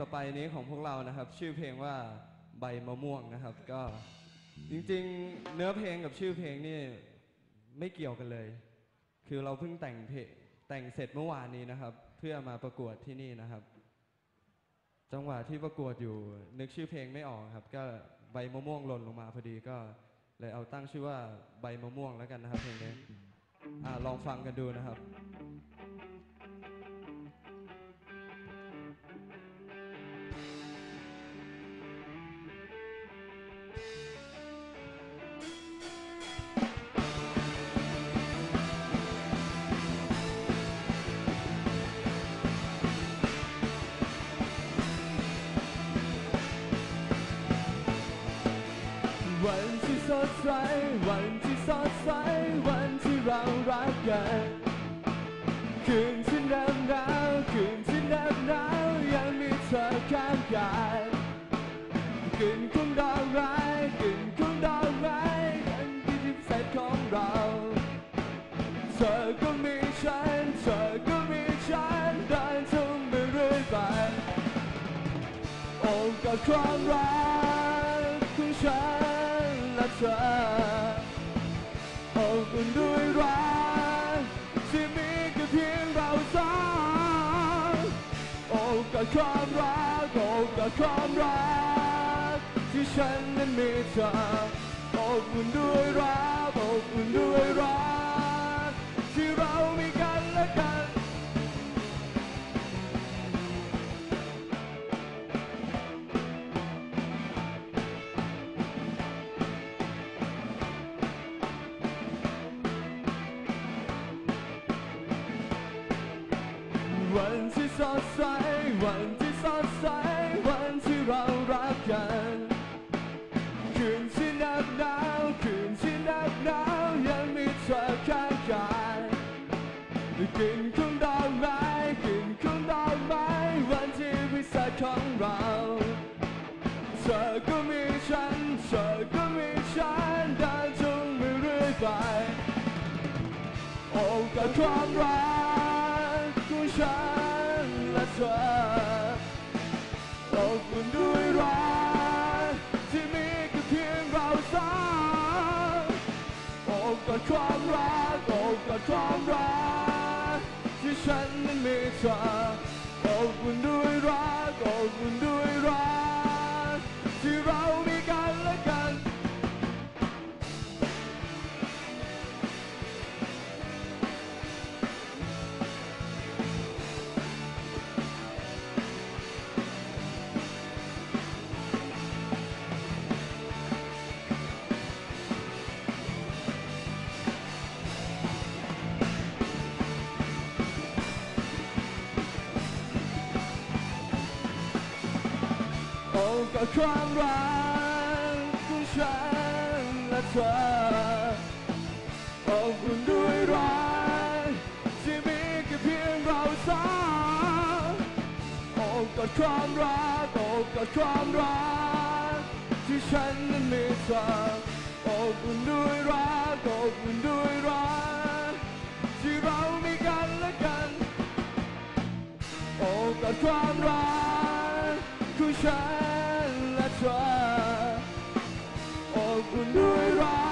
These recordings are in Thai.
ต่อไปนี้ของพวกเรานะครับ ชื่อเพลงว่าใบมะม่วงนะครับ ก็จริงๆ เนื้อเพลงกับชื่อเพลงนี่ไม่เกี่ยวกันเลย คือเราเพิ่งแต่งเพลงแต่งเสร็จเมื่อวานนี้นะครับ เพื่อมาประกวดที่นี่นะครับ จังหวะที่ประกวดอยู่นึกชื่อเพลงไม่ออกครับ ก็ใบมะม่วงหล่นลงมาพอดีก็เลยเอาตั้งชื่อว่าใบมะม่วงแล้วกันนะครับเพลงนี้อ่าลองฟังกันดูนะครับ วันที่สดใส วันที่สดใส วันที่เรารักกัน คืนที่หนาวหนาวคืนที่หนาวหนาวยังมีเธอข้างกายกลิ่นของดอกไม้กลิ่นของดอกไม้นั้นคือที่พิเศษของเรา เธอก็มีฉัน เธอก็มีฉันเดินทุ่มไปเรื่อยไปโอ้กอดความรักของฉัน และเธอโอ้อุ่นด้วยรักที่มีแค่เพียงเราสองโอ้กอดความรักโอ้กอดความรักที่ฉันนั้นมีเธอโอ้อุ่นด้วยรักโอ้อุ่นด้วยรักที่เรามีกัน วันที่สดใส วันที่สดใส วันที่เรารักกัน คืนที่หนาวหนาวคืนที่หนาวหนาวยังมีเธอข้างกายกลิ่นของดอกไม้กลิ่นของดอกไม้วันที่พิเศษของเราเธอก็มีฉันเธอก็มีฉันเดินจุงมือเรื่อยไปโอ้กับความรัก ฉันและเธอโอ้คุณด้วยรักที่มีแค่เพียงเราสองโอ้กอดความรักโอ้กอดความรักที่ฉันนั้นมีเธอขอบคุณด้วยรักขอบคุณด้วยรัก โอ้กับความรักของฉันและเธอโอ้คุณด้วยรักที่มีแค่เพียงเราสองโอ้กับความรักโอ้กับความรักที่ฉันนั้นมีเธอโอ้คุณด้วยรักโอ้คุณด้วยรักที่เรามีกันและกัน โอ้กับความรัก ฉันและเธออ้คุณด้วยรั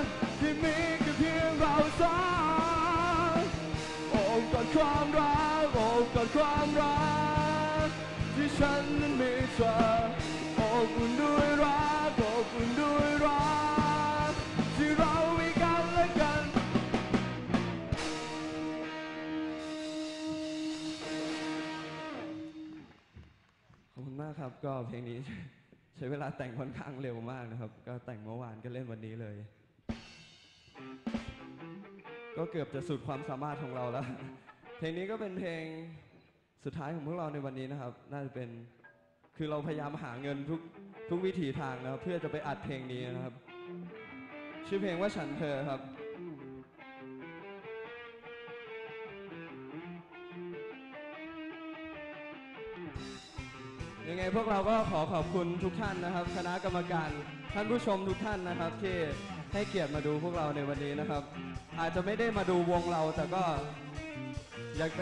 กที่มีแค่เพียงเราสองอบกอดความรักอบกอดความรักที่ฉันนั้นมีเธอ ครับ ก็เพลงนี้ใช้เวลาแต่งค่อนข้างเร็วมากนะครับ ก็แต่งเมื่อวานก็เล่นวันนี้เลย ก็เกือบจะสุดความสามารถของเราแล้ว เพลงนี้ก็เป็นเพลงสุดท้ายของพวกเราในวันนี้นะครับ น่าจะเป็นคือเราพยายามหาเงินทุกทุกวิถีทางนะครับ เพื่อจะไปอัดเพลงนี้นะครับ ชื่อเพลงว่าฉันเธอครับ ยังไงพวกเราก็ขอขอบคุณทุกท่านนะครับ คณะกรรมการท่านผู้ชมทุกท่านนะครับ ที่ให้เกียรติมาดูพวกเราในวันนี้นะครับ อาจจะไม่ได้มาดูวงเราแต่ก็อยากไป